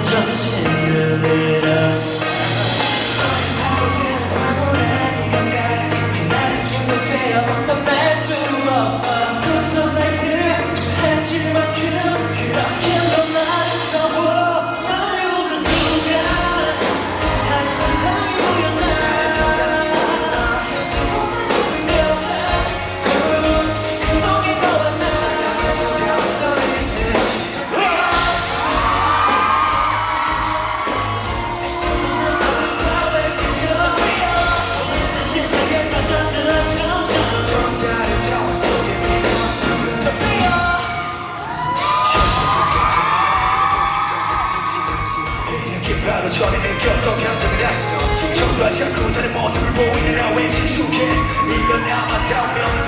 最心的脸。 하기 전에는 겪던 감정을 알 수는 없지. 정도하지 않고 다른 모습을 보이는 나 왠지 익숙해. 이건 아마 다운명은